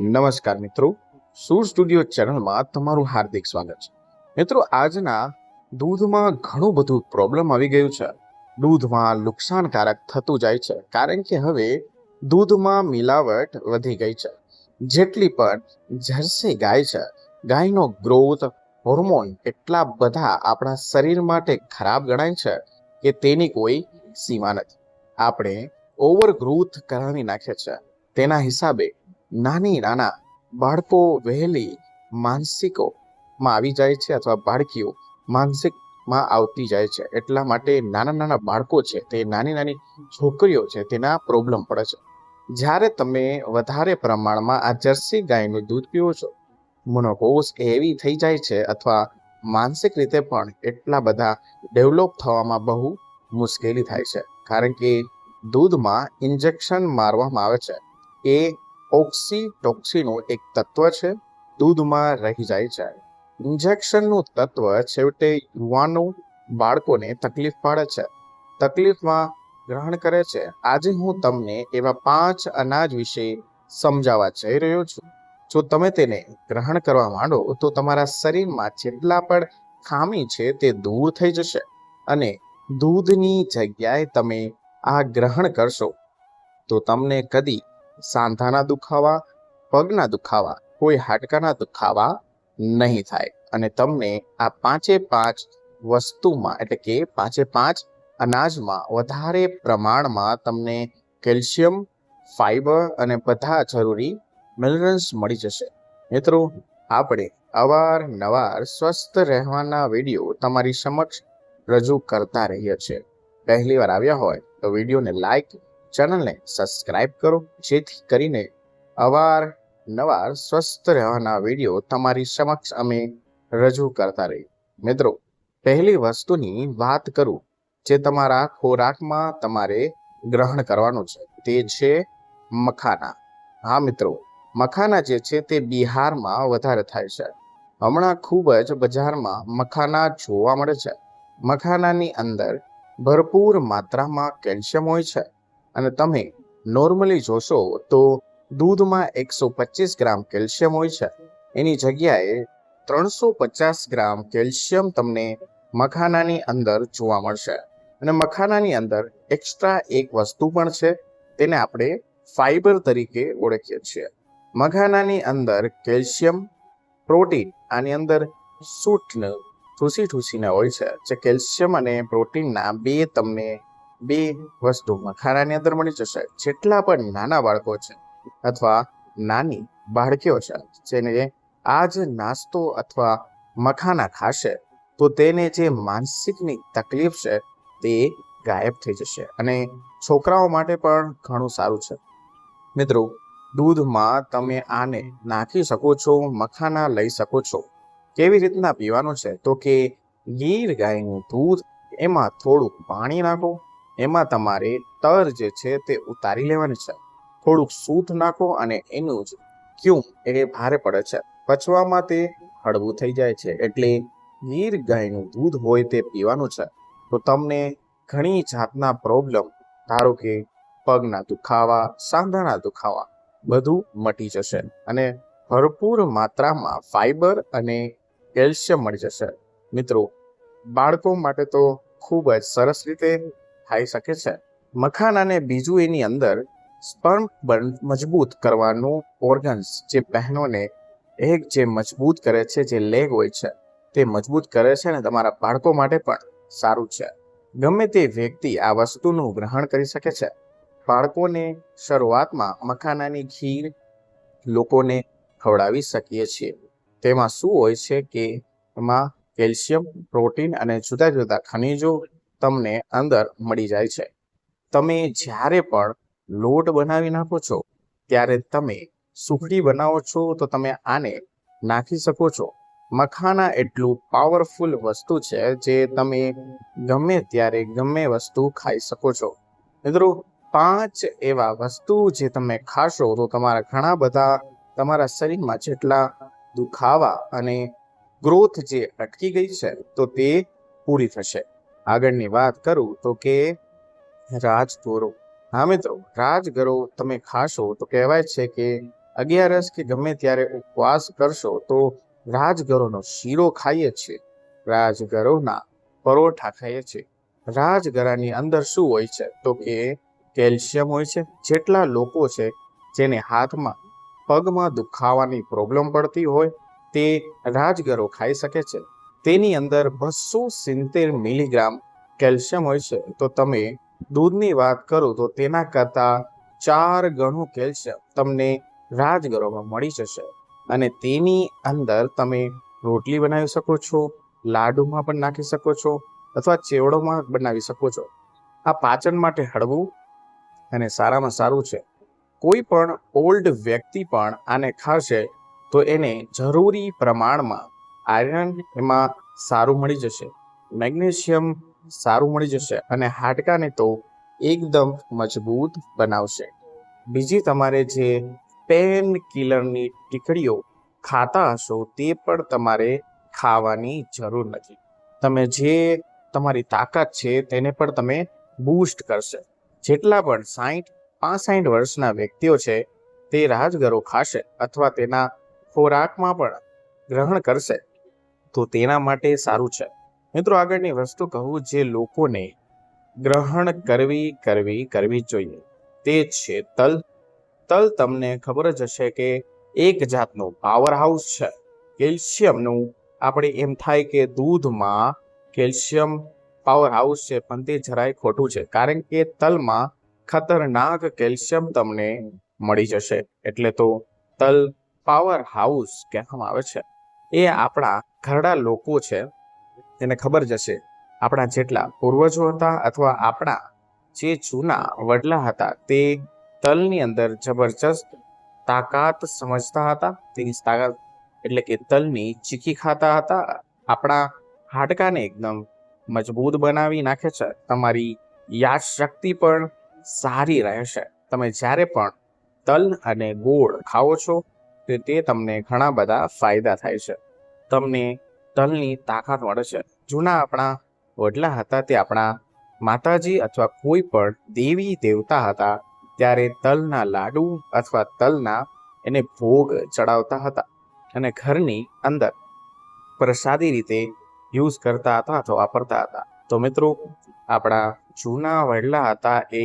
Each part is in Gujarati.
નમસ્કાર મિત્રો. સૂર સ્ટુડિયો ચેનલમાં તમારું હાર્દિક સ્વાગત છે. મિત્રો, આજના દૂધમાં ઘણું બધું પ્રોબ્લેમ આવી ગયું છે. દૂધમાં નુકસાનકારક થતું જાય છે. કારણ કે હવે દૂધમાં મિલાવટ વધી ગઈ છે. જેટલી પણ જર્સી ગાય છે, ગાયનો ગ્રોથ હોર્મોન એટલા બધા આપણા શરીર માટે ખરાબ ગણાય છે કે તેની કોઈ સીમા નથી. આપણે ઓવર ગ્રોથ કરાવી નાખે છે. તેના હિસાબે નાની નાના બાળકો વહેલી માનસિકોમાં આવી જાય છે અથવા બાળકીઓ માનસિકમાં આવતી જાય છે. એટલા માટે નાના નાના બાળકો છે તે નાની નાની છોકરીઓ છે તેના પ્રોબ્લેમ પડે છે. જ્યારે તમે વધારે પ્રમાણમાં આ જર્સી ગાયનું દૂધ પીવો છો મોનોકોસ એવી થઈ જાય છે અથવા માનસિક રીતે પણ એટલા બધા ડેવલપ થવામાં બહુ મુશ્કેલી થાય છે. કારણ કે દૂધમાં ઇન્જેક્શન મારવામાં આવે છે. એ ઓક્સીટોક્સીનું એક તત્વ છે, દૂધમાં રહી જાય છે. ઇન્જેક્શનનું તત્વ છેવટે યુવાનો બાળકોને તકલીફ પાડે છે. તકલીફમાં ગ્રહણ કરે છે. આજે હું તમને એવા પાંચ અનાજ વિશે સમજાવવા જઈ રહ્યો છું. જો તમે તેને ગ્રહણ કરવા માંડો, તો તમારા શરીરમાં જેટલા પણ ખામી છે તે દૂર થઈ જશે અને દૂધની જગ્યાએ તમે આ ગ્રહણ કરશો. તો તમને કદી સાંધાના દુખાવા, પગના દુખાવા, કોઈ હાડકાના દુખાવા નહીં થાય. અને તમને આ પાંચે પાંચ વસ્તુમાં, એટલે કે પાંચે પાંચ અનાજમાં વધારે પ્રમાણમાં તમને કેલ્શિયમ, ફાઈબર અને બધા જરૂરી મિનરલ્સ મળી જશે. મિત્રો, આપણે અવારનવાર સ્વસ્થ રહેવાના વીડિયો તમારી સમક્ષ રજૂ કરતા રહીએ છીએ. પહેલી વાર આવ્યા હોય તો વિડીયોને લાઈક ચેનલને સબસ્ક્રાઇબ કરો, જેથી કરીને અવારનવાર સ્વસ્થ રહેવાના વીડિયો તમારી સમક્ષ અમે રજૂ કરતા રહીએ. મિત્રો, પહેલી વસ્તુની વાત કરું, જે તમારા ખોરાકમાં તમારે ગ્રહણ કરવાનું છે, તે છે મખાના. હા, મિત્રો, મખાના જે છે તે બિહારમાં વધારે થાય છે. હમણાં ખૂબ જ બજારમાં મખાના જોવા મળે છે. મખાનાની અંદર ભરપૂર માત્રામાં કેલ્શિયમ હોય છે. અને તમે નોર્મલી જોશો તો દૂધમાં એકસો પચીસ ગ્રામ કેલ્શિયમ હોય છે. એની જગ્યાએ ત્રણસો પચાસ ગ્રામ કેલ્શિયમ તમને મખાનાની અંદર જોવા મળશે. અને મખાનાની અંદર એક્સ્ટ્રા એક વસ્તુ પણ છે, તેને આપણે ફાઈબર તરીકે ઓળખીએ છીએ. મખાનાની અંદર કેલ્શિયમ, પ્રોટીન, આની અંદર સૂટન ઠૂસી ઠૂસીને હોય છે. જે કેલ્શિયમ અને પ્રોટીનના બે તમને બે વસ્તુ મખાનાની અંદર મળી જશે જેટલા પણ નાના બાળકો છે અથવા નાની બાળકીઓ છે જેને આ જ નાસ્તો અથવા મખાના ખાશે, તો તેને જે માનસિકની તકલીફ છે તે ગાયબ થઈ જશે અને છોકરાઓ માટે પણ ઘણું સારું છે. મિત્રો, દૂધમાં તમે આને નાખી શકો છો, મખાના લઈ શકો છો. કેવી રીતના પીવાનું છે? તો કે ગીર ગાયનું દૂધ, એમાં થોડુંક પાણી નાખો એમાં તમારે તર જે છે તે ઉતારી લેવાની છે. થોડુંક સૂત નાખો અને એનું જ ક્યું એ ભારે પડે છે. પચવામાં તે હળવું થઈ જાય છે એટલે ગીર ગાયનું દૂધ હોય તે પીવાનું છે. તો તમને ઘણી જાતના પ્રોબ્લેમ ધારો કે પગના દુખાવા, સાંધાના દુખાવા બધું મટી જશે અને ભરપૂર માત્રામાં ફાઈબર અને કેલ્શિયમ મળી જશે. મિત્રો, બાળકો માટે તો ખૂબ જ સરસ રીતે થઈ શકે છે. મખાનાને બીજું એની અંદર સ્પર્મ મજબૂત કરવાનું ઓર્ગન્સ જે બહેનોને એક જે મજબૂત કરે છે, જે લેગ હોય છે, તે મજબૂત કરે છે અને તમારા બાળકો માટે પણ સારું છે. ગમે તે વ્યક્તિ આ વસ્તુનું ગ્રહણ કરી શકે છે. બાળકોને શરૂઆતમાં મખાનાની ખીર લોકોને ખવડાવી શકીએ છીએ. તેમાં શું હોય છે કે એમાં કેલ્શિયમ, પ્રોટીન અને જુદા જુદા ખનિજો તમને અંદર મળી જાય છે. તમે જ્યારે પણ લોટ બનાવી નાખો છો, ત્યારે તમે સુખડી બનાવો છો તો તમે આને નાખી શકો છો. મખાના એટલું પાવરફુલ વસ્તુ છે જે તમે ગમે ત્યારે ગમે વસ્તુ ખાઈ શકો છો. મિત્રો, પાંચ એવા વસ્તુ જે તમે ખાશો તો તમારા ઘણા બધા તમારા શરીરમાં જેટલા દુખાવા અને ગ્રોથ જે અટકી ગઈ છે તો તે પૂરી થશે. આગળની વાત કરું તો કે રાજગોરો. હા મિત્રો, રાજગરો તમે ખાશો તો કહેવાય છે કે અગિયારસ કે ગમે ત્યારે ઉપવાસ કરશો તો રાજગરોનો શીરો ખાઈએ છીએ રાજગરોના પરોઠા ખાઈએ છીએ રાજગરાની અંદર શું હોય છે તો કે કેલ્શિયમ હોય છે. જેટલા લોકો છે જેને હાથમાં પગમાં દુખાવાની પ્રોબ્લેમ પડતી હોય તે રાજગરો ખાઈ શકે છે. તેની અંદર બસો સિત્તેર મિલીગ્રામ કેલ્શિયમ હોય છે. તો તમે દૂધની વાત કરો તો તેના કરતાં ચાર ગણું કેલ્શિયમ તમને રાજગરોમાં મળી જશે. અને તેની અંદર તમે રોટલી બનાવી શકો છો, લાડુમાં પણ નાખી શકો છો અથવા ચેવડોમાં બનાવી શકો છો. આ પાચન માટે હળવું અને સારામાં સારું છે. કોઈ પણ ઓલ્ડ વ્યક્તિ પણ આને ખાશે તો એને જરૂરી પ્રમાણમાં આયરન એમાં સારું મળી જશે. મેગ્નેશિયમ સારું મળી જશે અને હાડકાને તો એકદમ મજબૂત બનાવશે. બીજી તમારે જે પેન કિલરની ટીકડીઓ ખાતા હશો તે પણ તમારે ખાવાની જરૂર નથી. તમે જે તમારી તાકાત છે તેને પણ તમે બૂસ્ટ કરશે. જેટલા પણ સાહીઠ પાસઠ વર્ષના વ્યક્તિઓ છે તે રાજગરો ખાશે અથવા તેના ખોરાકમાં પણ ગ્રહણ કરશે. તો તેના માટે સારું છે. મિત્રો આગળની વસ્તુ કહું જે લોકોને ગ્રહણ કરવી કરવી કરવી જોઈએ. તે છે તલ. તલ તમને ખબર જ હશે કે એક જાતનું પાવર હાઉસ છે. કેલ્શિયમનું આપણે એમ થાય કે દૂધમાં કેલ્શિયમ પાવર હાઉસ છે, પણ તે જરાય ખોટું છે. કારણ કે તલમાં ખતરનાક કેલ્શિયમ તમને મળી જશે. એટલે તો તલ પાવર હાઉસ કહેવામાં આવે છે. એ આપણા ઘરડા લોકો છે, એને ખબર જશે. આપણા જેટલા પૂર્વજો હતા અથવા આપણા જે જૂના વડલા હતા, તે તલની અંદર જબરજસ્ત તાકાત સમજતા હતા. તેની તાકાત એટલે કે તલની ચીકી ખાતા હતા. આપણા હાડકાને એકદમ મજબૂત બનાવી નાખે છે. તમારી યાદ શક્તિ પણ સારી રહેશે. તમે જ્યારે પણ તલ અને ગોળ ખાઓ છો તે તમને ઘણા બધા ફાયદા થાય છે. તમને તલની તાકાત મળે છે. જૂના આપણા વડલા હતા તે આપણા માતાજી અથવા કોઈ પણ દેવી દેવતા હતા ત્યારે તલના લાડુ અથવા તલના એને ભોગ ચડાવતા હતા અને ઘરની અંદર પ્રસાદી રીતે યુઝ કરતા હતા અથવા વાપરતા હતા. તો મિત્રો, આપણા જૂના વડલા હતા એ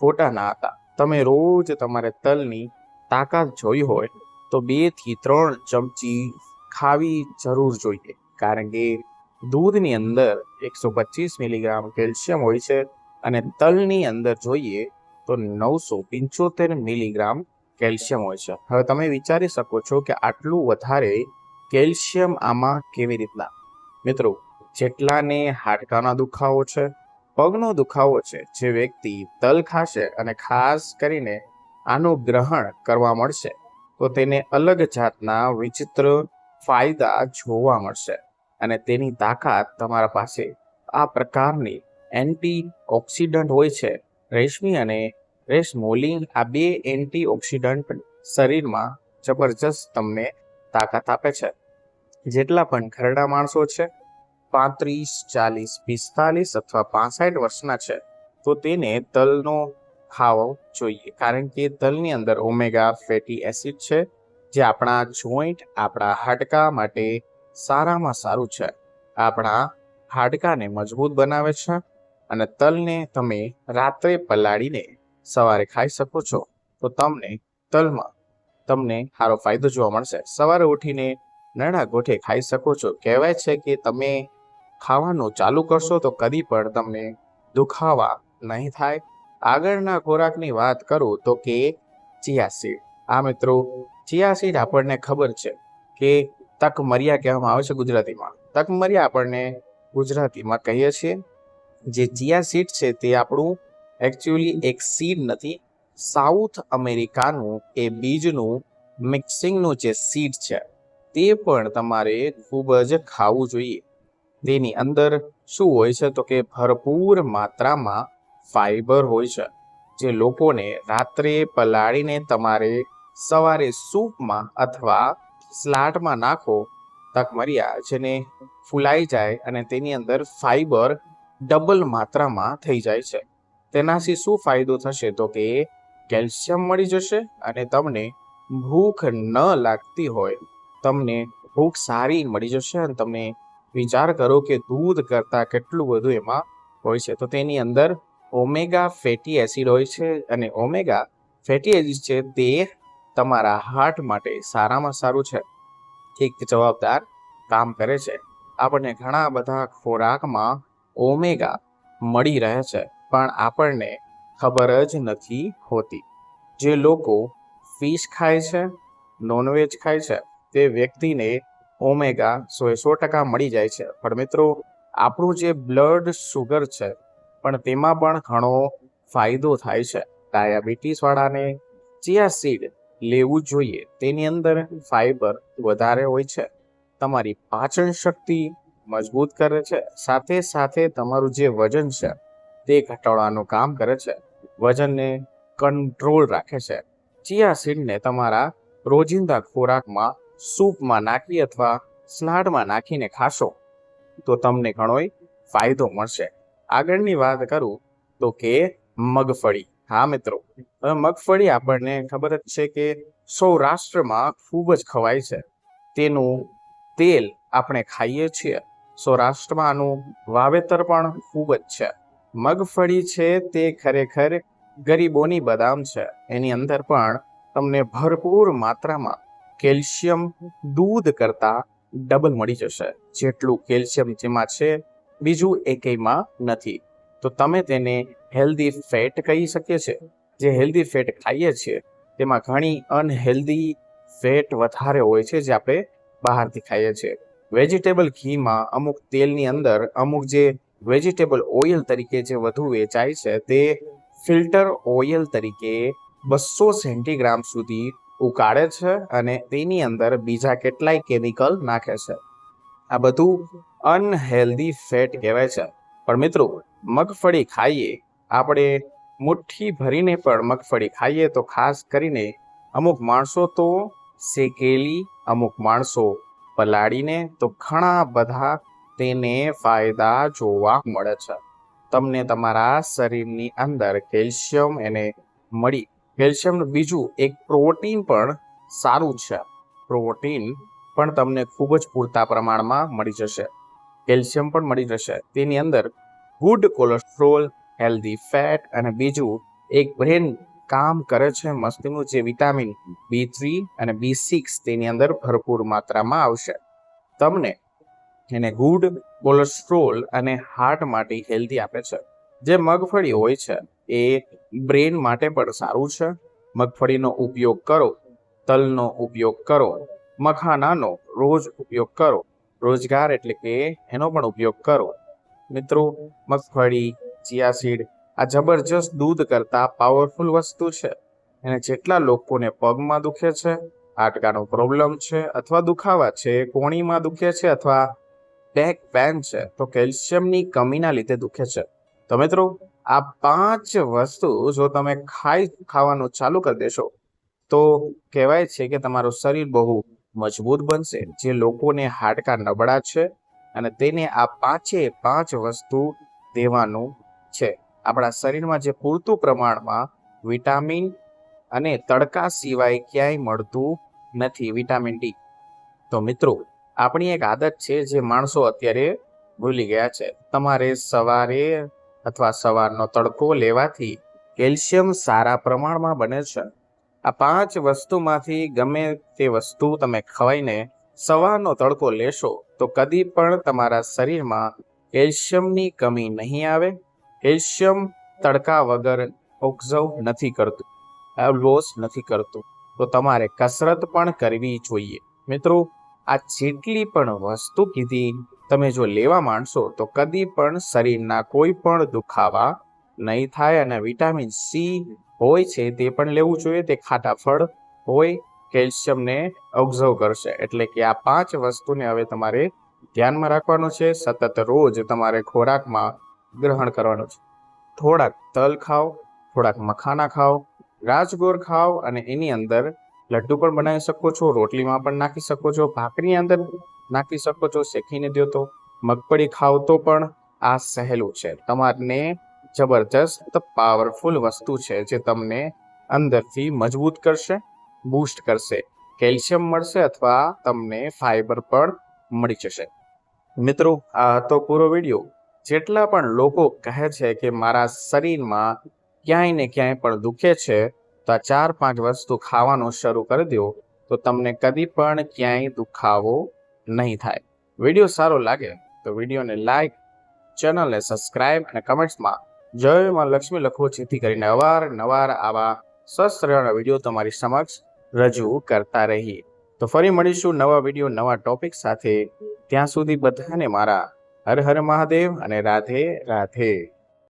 ખોટા ના હતા. તમે રોજ તમારે તલની તાકાત જોઈ હોય તો બેથી ત્રણ ચમચી ખાવી જરૂર જોઈએ. કારણ કે દૂધની અંદર એકસો પચીસ મિલીગ્રામ કેલ્શિયમ હોય છે અને તલની અંદર જોઈએ તો નવસો પંચોતેર મિલીગ્રામ કેલ્શિયમ હોય છે. હવે તમે વિચારી શકો છો કે આટલું વધારે કેલ્શિયમ આમાં કેવી રીતના? મિત્રો, જેટલાને હાડકાના દુખાવો છે, પગનો દુખાવો છે, જે વ્યક્તિ તલ ખાશે અને ખાસ કરીને આનું ગ્રહણ કરવા મળશે, તો તેને અલગ જાતના વિચિત્ર ફાયદા જોવા મળશે અને તેની તાકાત તમારા પાસે આ પ્રકારની એન્ટી ઓક્સિડન્ટ હોય છે. રેશમી અને રેશમોલિંગ આ બે એન્ટી ઓક્સિડન્ટ શરીરમાં જબરજસ્ત તમને તાકાત આપે છે. જેટલા પણ ઘરડા માણસો છે, પાંત્રીસ, ચાલીસ, પિસ્તાલીસ અથવા પાસઠ વર્ષના છે, તો તેને તલનો ખાવો જોઈએ. કારણ કે તલની અંદર ઓમેગા ફેટી એસિડ છે જે આપણા જોઈન્ટ આપણા હાડકા માટે સારામાં સારું છે. આપણા હાડકાને મજબૂત બનાવે છે અને તલને તમે રાત્રે પલાળીને સવારે ખાઈ શકો છો. તો તમને તલમાં તમને સારો ફાયદો જોવા મળશે. સવારે ઉઠીને નડા ગોઠે ખાઈ શકો છો. કહેવાય છે કે તમે ખાવાનું ચાલુ કરશો તો કદી પણ તમને દુખાવા નહીં થાય. આગળના ખોરાકની વાત કરું તો કે ચિયા સીડ. આ મિત્રો ચિયા સીડ આપણને ખબર છે કે તક મર્યા કહેવામાં આવે છે ગુજરાતીમાં. તક મર્યા આપણને ગુજરાતીમાં કહીએ છીએ. જે ચિયા સીડ છે તે આપણું એકચ્યુઅલી એક સીડ નથી, સાઉથ અમેરિકાનું એ બીજનું મિક્સિંગનું જે સીડ છે, તે પણ તમારે ખૂબ જ ખાવું જોઈએ. તેની અંદર શું હોય છે તો કે ભરપૂર માત્રામાં ફાઈબર હોય છે, જે લોકોને રાત્રે પલાળીને તમારે સવારે સૂપમાં અથવા સ્લાટમાં નાખો તકમરિયા જેને ફૂલાઈ જાય અને તેની અંદર ફાઈબર ડબલ માત્રામાં થઈ જાય છે. તેનાથી શું ફાયદો થશે તો કે કેલ્શિયમ મળી જશે અને તમને ભૂખ ન લાગતી હોય, તમને ભૂખ સારી મળી જશે અને તમે વિચાર કરો કે દૂધ કરતાં કેટલું બધું એમાં હોય છે. તો તેની અંદર ઓમેગા ફેટી એસિડ હોય છે અને ઓમેગા ફેટી એસિડ છે તે તમારા હાર્ટ માટે સારામાં સારું છે. એક જવાબદાર કામ કરે છે. આપણને ઘણા બધા ખોરાકમાં ઓમેગા મળી રહે છે, પણ આપણને ખબર જ નથી હોતી. જે લોકો ફિશ ખાય છે, નોનવેજ ખાય છે, તે વ્યક્તિને ઓમેગા સો સો ટકા મળી જાય છે. પણ મિત્રો, આપણું જે બ્લડ સુગર છે, પણ તેમાં પણ ઘણો ફાયદો થાય છે. ડાયાબિટીસ વાળાને ચિયા સીડ લેવું જોઈએ. તેની અંદર ફાઈબર વધારે હોય છે. તમારી પાચન શક્તિ મજબૂત કરે છે. સાથે સાથે તમારું જે વજન છે, તે ઘટાડવાનું કામ કરે છે. વજનને કંટ્રોલ રાખે છે. ચિયા સીડને તમારા રોજિંદા ખોરાકમાં સૂપમાં નાખી અથવા સ્લાડમાં નાખીને ખાશો, તો તમને ઘણોય ફાયદો મળશે. આગળની વાત કરું તો કે મગફળી. હા, મિત્રો. મગફળી આપણને ખબર જ છે કે સૌરાષ્ટ્રમાં ખૂબ જ ખવાય છે. તેનું તેલ આપણે ખાઈએ છીએ. સૌરાષ્ટ્રમાં આનું વાવેતર પણ ખૂબ જ છે. મગફળી છે તે ખરેખર ગરીબોની બદામ છે. એની અંદર પણ તમને ભરપૂર માત્રામાં કેલ્શિયમ દૂધ કરતાં ડબલ મળી જશે. જેટલું કેલ્શિયમ જેમાં છે, બીજું એકેયમાં નથી. તો તમે તેને હેલ્ધી ફેટ કહી શકીએ છીએ. જે હેલ્ધી ફેટ ખાઈએ છીએ, તેમાં ઘણી અનહેલ્ધી ફેટ વધારે હોય છે જે આપણે બહારથી ખાઈએ છીએ. વેજીટેબલ ઘીમાં અમુક તેલની અંદર અમુક જે વેજીટેબલ ઓઇલ તરીકે જે વધુ વેચાય છે, તે ફિલ્ટર ઓઇલ તરીકે બસો સેન્ટીગ્રામ સુધી ઉકાળે છે અને તેની અંદર બીજા કેટલાય કેમિકલ નાખે છે. આ બધું અનહેલ્ધી ફેટ કહેવાય છે. પણ મિત્રો, મગફળી ખાઈએ આપણે મુઠ્ઠી ભરીને પણ મગફળી ખાઈએ તો ખાસ કરીને અમુક માણસો તો શેકેલી, અમુક માણસો પલાળીને તો ઘણા બધા તેને ફાયદા જોવા મળે છે. તમને તમારા શરીરની અંદર કેલ્શિયમ એને મળી. કેલ્શિયમનું બીજું એક પ્રોટીન પણ સારું છે. પ્રોટીન પણ તમને ખૂબ જ પૂરતા પ્રમાણમાં મળી જશે. કેલ્શિયમ પણ મળી જશે. તેની અંદર ગુડ કોલેસ્ટ્રોલ હેલ્ધી ફેટ અને બીજું એક બ્રેન કામ કરે છે મસ્તીનું જે વિટામિન બી થ્રી અને બી સિક્સ તેની અંદર ભરપૂર માત્રામાં આવશે. તમને એને ગુડ કોલેસ્ટ્રોલ અને હાર્ટ માટે હેલ્ધી આપે છે. જે મગફળી હોય છે એ બ્રેન માટે પણ સારું છે. મગફળીનો ઉપયોગ કરો, તલનો ઉપયોગ કરો, મખાનાનો રોજ ઉપયોગ કરો, રોજગાર એટલે કે એનો પણ ઉપયોગ કરો. મિત્રો, મગફળી ચિયા સીડ આ જબરજસ્ત દૂધ કરતાં પાવરફુલ વસ્તુ છે. અને જેટલા લોકોને પગમાં દુખે છે, હાડકાનો પ્રોબ્લેમ છે અથવા દુખાવા છે, કોણીમાં દુખે છે અથવા બેક પેન છે, તો કેલ્શિયમની કમીના લીધે દુખે છે. તો મિત્રો, આ પાંચ વસ્તુ જો તમે ખાઈ ખાવાનું ચાલુ કરી દેશો, તો કહેવાય છે કે તમારું શરીર બહુ મજબૂત બનશે. જે લોકોને હાડકા નબળા છે, અને તેને આ પાંચે પાંચ વસ્તુ દેવાનું છે. આપણા શરીરમાં જે પૂરતું પ્રમાણમાં વિટામિન અને તડકા સિવાય ક્યાંય મળતું નથી વિટામિન ડી. તો મિત્રો, આપણી એક આદત છે જે માણસો અત્યારે ભૂલી ગયા છે. તમારે સવારે અથવા સવારનો તડકો લેવાથી કેલ્શિયમ સારા પ્રમાણમાં બને છે. આ પાંચ વસ્તુમાંથી ગમે તે વસ્તુ તમે ખવાઈને સવારનો તડકો લેશો તો કદી પણ તમારા શરીરમાં કેલ્શિયમની કમી નહીં આવે. કેલ્શિયમ તડકા વગર ઓબ્ઝર્વ નથી કરતું લોસ નથી કરતું. તો તમારે કસરત પણ કરવી જોઈએ. મિત્રો, આ જેટલી પણ વસ્તુ કીધી તમે જો લેવા માંડશો, તો કદી પણ શરીરના કોઈ પણ દુખાવા નહીં થાય અને વિટામિન સી હોય છે તે પણ લેવું જોઈએ. તે ખાટા ફળ હોય, કેલ્શિયમને ઓબ્ઝર્વ કરશે. એટલે કે આ પાંચ વસ્તુને હવે તમારે ધ્યાનમાં રાખવાનું છે. સતત રોજ તમારે ખોરાકમાં ગ્રહણ કરવાનું છે. થોડાક તલ ખાઓ, થોડાક મખાના ખાઓ, રાજગોર ખાઓ અને એની અંદર લડ્ડુ પણ બનાવી શકો છો, રોટલીમાં પણ નાખી શકો છો ભાખરી અંદર નાખી શકો છો, શેકીને દો તો. મગફળી ખાવ તો પણ આ સહેલું છે. તમારને જબરજસ્ત પાવરફુલ વસ્તુ છે જે તમને અંદરથી મજબૂત કરશે બૂસ્ટ કરશે, કેલ્શિયમ મળશે અથવા તમને ફાઈબર પણ મળી જશે. મિત્રો, આ હતો પૂરો વીડિયો. જેટલા પણ લોકો કહે છે કે મારા શરીરમાં ક્યાંય ને ક્યાંય પણ દુખે છે, તો આ ચાર પાંચ વસ્તુ ખાવાનું શરૂ કરી દો, તો તમને કદી પણ ક્યાંય દુખાવો નહીં થાય. વીડિયો સારો લાગે તો વિડીયોને લાઈક, ચેનલને સબસ્ક્રાઇબ અને કમેન્ટ્સમાં જય માં લક્ષ્મી લખવો જેથી કરીને અવારનવાર આવા શસ્ત્રના વીડિયો તમારી સમક્ષ રજૂ કરતા રહીએ. તો ફરી મળીશું નવા વીડિયો, નવા ટોપિક સાથે. ત્યાં સુધી બધાને મારા હર હર મહાદેવ અને રાધે રાધે.